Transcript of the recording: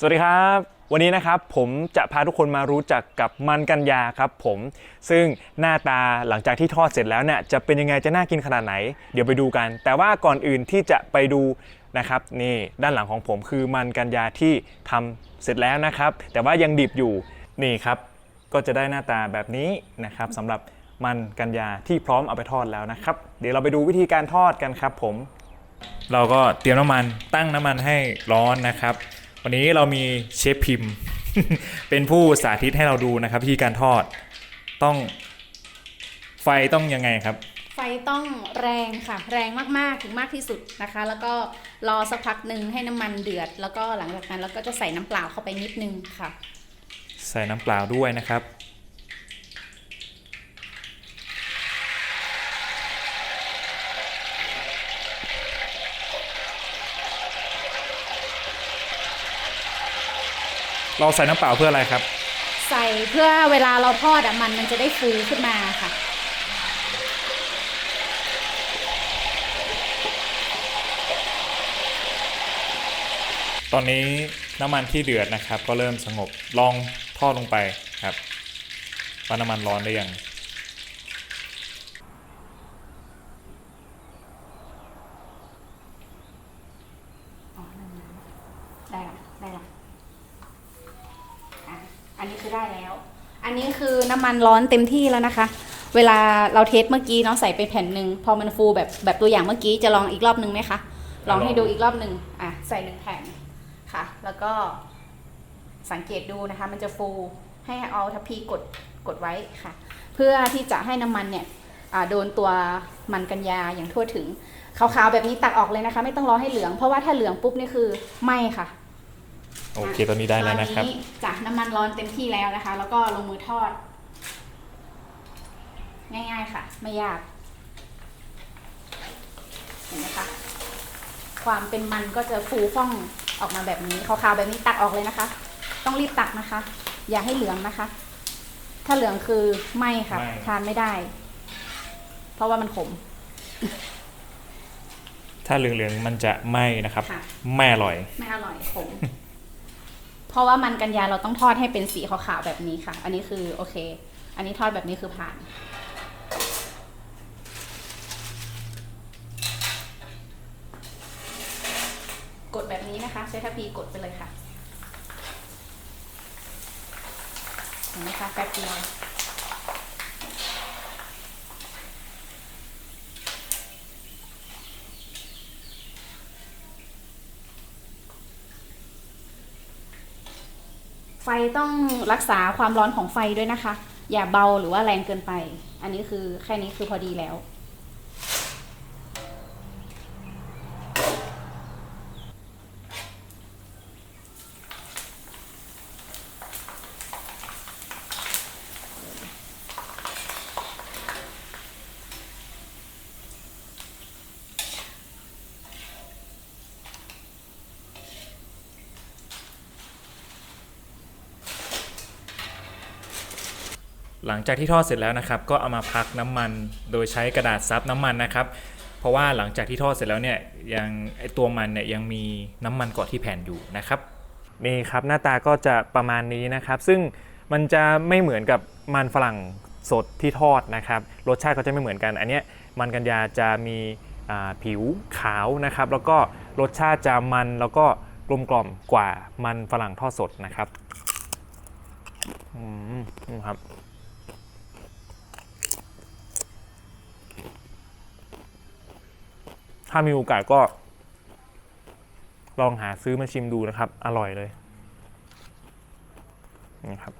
สวัสดีครับ วันนี้นะครับผมจะพาทุกคนมารู้จักกับมันกัญญาครับผมซึ่งหน้าตาหลังจากที่ทอดเสร็จแล้วเนี่ยจะเป็นยังไงจะน่ากินขนาดไหน เดี๋ยวไปดูกัน แต่ว่าก่อนอื่นที่จะไปดูนะครับนี่ด้านหลังของผมคือมันกัญญาที่ทำเสร็จแล้วนะครับ แต่ว่ายังดิบอยู่นี่ครับก็จะได้หน้าตาแบบนี้นะครับสำหรับมันกัญญาที่พร้อมเอาไปทอดแล้วนะครับ เดี๋ยวเราไปดูวิธีการทอดกันครับผม เราก็เตรียมน้ำมันตั้งน้ำมันให้ร้อนนะครับ วันนี้เรามีเชฟพิมพ์ เป็นผู้สาธิตให้เราดูนะครับวิธีการทอดต้องไฟต้องยังไงครับ ไฟต้องแรงค่ะ แรงมากๆถึงมากที่สุดนะคะ แล้วก็รอสักพักหนึ่งให้น้ำมันเดือด แล้วก็หลังจากนั้นเราก็จะใส่น้ำเปล่าเข้าไปนิดนึงค่ะ ใส่น้ำเปล่าด้วยนะครับ เราใส่น้ำเปล่าเพื่ออะไรครับ ใส่เพื่อเวลาเราทอดอะมันมันจะได้ฟูขึ้นมาค่ะ ตอนนี้น้ำมันที่เดือดนะครับ ก็เริ่มสงบลองทอดลงไปครับว่าน้ำมันร้อนหรือยังได้ละได้ละอะ คือได้แล้ว อันนี้คือน้ำมันร้อนเต็มที่แล้วนะคะ เวลาเราเทสเมื่อกี้เนาะใส่ไปแผ่นหนึ่งพอมันฟูแบบแบบตัวอย่างเมื่อกี้จะลองอีกรอบหนึ่งไหมคะลองให้ดูอีกรอบหนึ่งอะใส่หนึ่งแผ่นค่ะ แล้วก็สังเกตดูนะคะ มันจะฟูให้เอาทัพพีกดกดไว้ค่ะ เพื่อที่จะให้น้ำมันเนี่ยอ่าโดนตัวมันกัญญาอย่างทั่วถึงขาวๆแบบนี้ตักออกเลยนะคะ ไม่ต้องรอให้เหลืองเพราะว่าถ้าเหลืองปุ๊บนี่คือไหม้ค่ะ โอเคตอนนี้ได้แล้วนะครับ ตอนนี้จากน้ำมันร้อนเต็มที่แล้วนะคะ แล้วก็ลงมือทอด ง่ายๆค่ะ ไม่ยาก เห็นไหมคะ ความเป็นมันก็จะฟูฟ่องออกมาแบบนี้ขาวๆแบบนี้ตักออกเลยนะคะ ต้องรีบตักนะคะ อย่าให้เหลืองนะคะ ถ้าเหลืองคือไหม่ค่ะไหม้ทานไม่ได้ เพราะว่ามันขม ถ้าเหลืองๆมันจะไหม้นะครับ ค่ะ ไม่อร่อย ไม่อร่อยขม เพราะว่ามันกันยาเราต้องทอดให้เป็นสีขาวๆแบบนี้ค่ะ อันนี้คือโอเค อันนี้ทอดแบบนี้คือผ่าน กดแบบนี้นะคะ ใช้ทัพพีกดไปเลยค่ะเห็นไหมคะแป๊บเดียว ฟต้องรักษาความร้อนของไฟด้วยนะคะ อย่าเบาหรือว่าแรงเกินไป อันนี้คือแค่นี้คือพอดีแล้ว หลังจากที่ทอดเสร็จแล้วนะครับ ก็เอามาพักน้ำมันโดยใช้กระดาษซับน้ำมันนะครับ เพราะว่าหลังจากที่ทอดเสร็จแล้วเนี่ยยังไอตัวมันเนี่ยยังมีน้ำมันเกาะที่แผ่นอยู่นะครับนี่ครับหน้าตาก็จะประมาณนี้นะครับ ซึ่งมันจะไม่เหมือนกับมันฝรั่งสดที่ทอดนะครับรสชาติก็จะไม่เหมือนกัน อันเนี้ยมันกัญญาจะมีผิวขาวนะครับ แล้วก็รสชาติจะมันแล้วก็กลมกล่อมกว่ามันฝรั่งทอดสดนะครับอืมนี่ครับ ถ้ามีโอกาสก็ ลองหาซื้อมาชิมดูนะครับ อร่อยเลยนะครับ